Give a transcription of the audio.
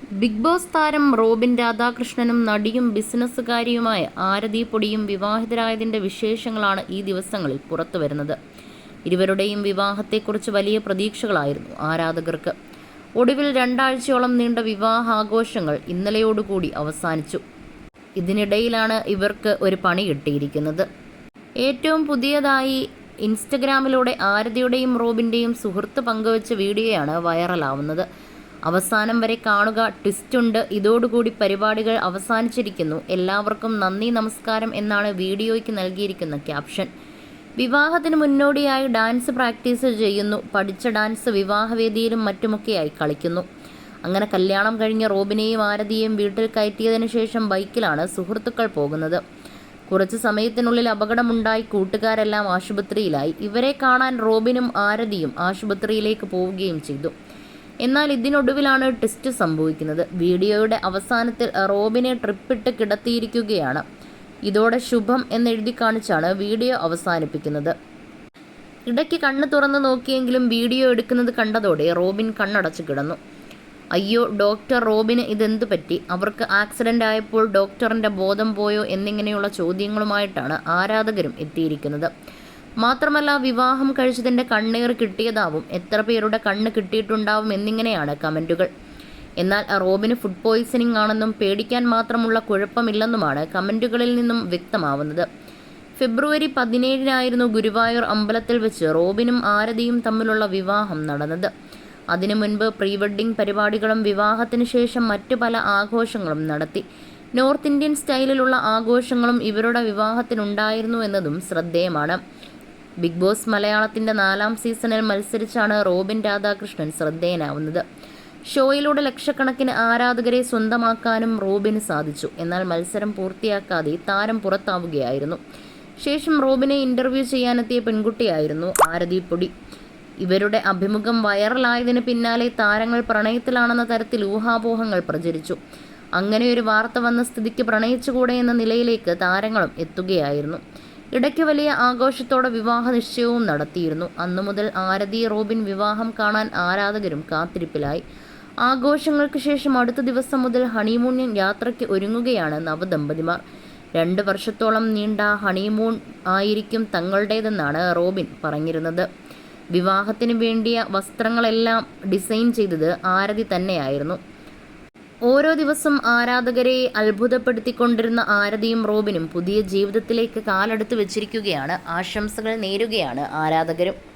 Big Boss താരം Robin രാധാകൃഷ്ണനും നടിയും ബിസിനസ്സുകാരിയുമായ ആരതി പൊടിയും വിവാഹിതരായതിന്റെ വിശേഷങ്ങളാണ് ഈ ദിവസങ്ങളിൽ പുറത്തു വരുന്നത് ഇരുവരുടെയും വിവാഹത്തെക്കുറിച്ച് വലിയ പ്രതീക്ഷകളായിരുന്നു ആരാധകർക്ക്. ഒടുവിൽ രണ്ടാഴ്ചയോളം നീണ്ട വിവാഹാഘോഷങ്ങൾ ഇന്നലെയോടുകൂടി അവസാനിച്ചു. ഇതിനിടയിലാണ് ഇവർക്ക് ഒരു പണി കിട്ടിയിരിക്കുന്നത്. ഏറ്റവും പുതിയതായി ഇൻസ്റ്റഗ്രാമിലൂടെ ആരതിയുടെയും റോബിന്റെയും സുഹൃത്ത് പങ്കുവച്ച വീഡിയോയാണ് വൈറലാവുന്നത്. അവസാനം വരെ കാണുക. ട്വിസ്റ്റ് ഉണ്ട്. ഇതോടുകൂടി പരിപാടികൾ അവസാനിച്ചിരിക്കുന്നു. എല്ലാവർക്കും നന്ദി നമസ്കാരം എന്നാണ് വീഡിയോയ്ക്ക് നൽകിയിരിക്കുന്ന ക്യാപ്ഷൻ വിവാഹത്തിന് മുന്നോടിയായി ഡാൻസ് പ്രാക്ടീസ് ചെയ്യുന്നു. പഠിച്ച ഡാൻസ് വിവാഹവേദിയിലും മറ്റുമൊക്കെയായി കളിക്കുന്നു. അങ്ങനെ കല്യാണം കഴിഞ്ഞ റോബിനെയും ആരതിയെയും വീട്ടിൽ കയറ്റിയതിനു ശേഷം ബൈക്കിലാണ് സുഹൃത്തുക്കൾ പോകുന്നത്. കുറച്ച് സമയത്തിനുള്ളിൽ അപകടമുണ്ടായി. കൂട്ടുകാരെല്ലാം ആശുപത്രിയിലായി. ഇവരെ കാണാൻ റോബിനും ആരതിയും ആശുപത്രിയിലേക്ക് പോവുകയും ചെയ്തു. എന്നാൽ ഇതിനൊടുവിലാണ് ട്വിസ്റ്റ് സംഭവിക്കുന്നത്. വീഡിയോയുടെ അവസാനത്തിൽ റോബിനെ ട്രിപ്പിട്ട് കിടത്തിയിരിക്കുകയാണ്. ഇതോടെ ശുഭം എന്നെഴുതി കാണിച്ചാണ് വീഡിയോ അവസാനിപ്പിക്കുന്നത്. ഇടയ്ക്ക് കണ്ണ് തുറന്ന് നോക്കിയെങ്കിലും വീഡിയോ എടുക്കുന്നത് കണ്ടതോടെ റോബിൻ കണ്ണടച്ചു കിടന്നു. അയ്യോ ഡോക്ടർ റോബിന് ഇതെന്ത് പറ്റി? അവർക്ക് ആക്സിഡന്റ് ആയപ്പോൾ ഡോക്ടറിന്റെ ബോധം പോയോ? എന്നിങ്ങനെയുള്ള ചോദ്യങ്ങളുമായിട്ടാണ് ആരാധകരും എത്തിയിരിക്കുന്നത്. മാത്രമല്ല വിവാഹം കഴിച്ചതിന്റെ കണ്ണീർ കിട്ടിയതാവും. എത്ര പേരുടെ കണ്ണ് കിട്ടിയിട്ടുണ്ടാവും എന്നിങ്ങനെയാണ് കമന്റുകൾ എന്നാൽ റോബിന് ഫുഡ് പോയിസണിംഗ് ആണെന്നും പേടിക്കാൻ മാത്രമുള്ള കുഴപ്പമില്ലെന്നുമാണ് കമന്റുകളിൽ നിന്നും വ്യക്തമാവുന്നത്. ഫെബ്രുവരി പതിനേഴിനായിരുന്നു ഗുരുവായൂർ അമ്പലത്തിൽ വെച്ച് റോബിനും ആരതിയും തമ്മിലുള്ള വിവാഹം നടന്നത്. അതിനു മുൻപ് പ്രീ പരിപാടികളും വിവാഹത്തിന് ശേഷം മറ്റു പല ആഘോഷങ്ങളും നടത്തി. നോർത്ത് ഇന്ത്യൻ സ്റ്റൈലിലുള്ള ആഘോഷങ്ങളും ഇവരുടെ വിവാഹത്തിനുണ്ടായിരുന്നു എന്നതും ശ്രദ്ധേയമാണ്. ബിഗ് ബോസ് മലയാളത്തിന്റെ നാലാം സീസണിൽ മത്സരിച്ചാണ് റോബിൻ രാധാകൃഷ്ണൻ ശ്രദ്ധേയനാവുന്നത്. ഷോയിലൂടെ ലക്ഷക്കണക്കിന് ആരാധകരെ സ്വന്തമാക്കാനും റോബിന് സാധിച്ചു. എന്നാൽ മത്സരം പൂർത്തിയാക്കാതെ താരം പുറത്താവുകയായിരുന്നു. ശേഷം റോബിനെ ഇന്റർവ്യൂ ചെയ്യാനെത്തിയ പെൺകുട്ടിയായിരുന്നു ആരതി പൊടി. ഇവരുടെ അഭിമുഖം വൈറലായതിന് പിന്നാലെ താരങ്ങൾ പ്രണയത്തിലാണെന്ന തരത്തിൽ ഊഹാപോഹങ്ങൾ പ്രചരിച്ചു. അങ്ങനെ ഒരു വാർത്ത വന്ന സ്ഥിതിക്ക് പ്രണയിച്ചുകൂടെ എന്ന നിലയിലേക്ക് താരങ്ങളും എത്തുകയായിരുന്നു. ഇടയ്ക്ക് വലിയ ആഘോഷത്തോടെ വിവാഹ നിശ്ചയവും നടത്തിയിരുന്നു. അന്നു മുതൽ ആരതി റോബിൻ വിവാഹം കാണാൻ ആരാധകരും കാത്തിരിപ്പിലായി. ആഘോഷങ്ങൾക്ക് ശേഷം അടുത്ത ദിവസം മുതൽ ഹണിമൂൺ യാത്രയ്ക്ക് ഒരുങ്ങുകയാണ് നവദമ്പതിമാർ. രണ്ട് വർഷത്തോളം നീണ്ട ഹണിമൂൺ ആയിരിക്കും തങ്ങളുടേതെന്നാണ് റോബിൻ പറഞ്ഞിരുന്നത്. വിവാഹത്തിന് വേണ്ടിയ വസ്ത്രങ്ങളെല്ലാം ഡിസൈൻ ചെയ്തത് ആരതി തന്നെയായിരുന്നു. ഓരോ ദിവസം ആരാധകരെ അത്ഭുതപ്പെടുത്തിക്കൊണ്ടിരുന്ന ആരതിയും റോബിനും പുതിയ ജീവിതത്തിലേക്ക് കാലെടുത്ത് വെച്ചിരിക്കുകയാണ്. ആശംസകൾ നേരുകയാണ് ആരാധകരും.